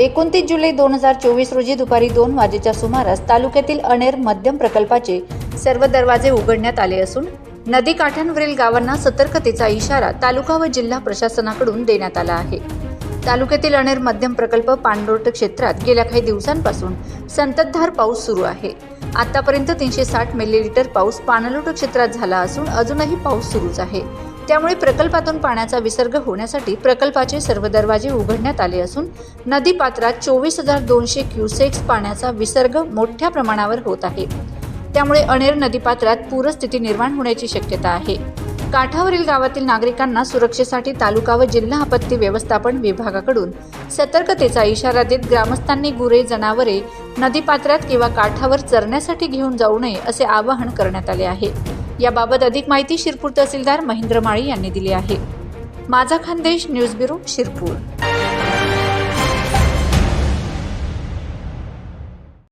एकोणतीस जुलै दोन हजार चोवीस रोजी दुपारी दोन वाजेच्या सुमारास तालुक्यातील अनेर मध्यम प्रकल्पाचे सर्व दरवाजे उघडण्यात आले असून नदी काठांवरील गावांना सतर्कतेचा इशारा तालुका व जिल्हा प्रशासनाकडून देण्यात आला आहे. तालुक्यातील अनेर मध्यम प्रकल्प पाणलोट क्षेत्रात गेल्या काही दिवसांपासून संततधार पाऊस सुरू आहे. आतापर्यंत तीनशे साठ मिलीलीटर पाऊस पाणलोट क्षेत्रात झाला असून अजूनही पाऊस सुरूच आहे. त्यामुळे प्रकल्पातून पाण्याचा विसर्ग होण्यासाठी प्रकल्पाचे सर्व दरवाजे उघडण्यात आले असून नदी पात्रात चोवीस हजार दोनशे क्युसेक्स पाण्याचा विसर्ग मोठ्या प्रमाणावर होत आहे. त्यामुळे अनेर नदीपात्रात पूरस्थिती निर्माण होण्याची शक्यता आहे. काठावरील गावातील नागरिकांना सुरक्षेसाठी तालुका व जिल्हा आपत्ती व्यवस्थापन विभागाकडून सतर्कतेचा इशारा देत ग्रामस्थांनी गुरे जनावरे नदीपात्रात किंवा काठावर चरण्यासाठी घेऊन जाऊ नये असे आवाहन करण्यात आले आहे. याबाबत अधिक माहिती शिरपूर तहसीलदार महेंद्र माळी यांनी दिली आहे. माझा खानदेश न्यूज ब्युरो शिरपूर.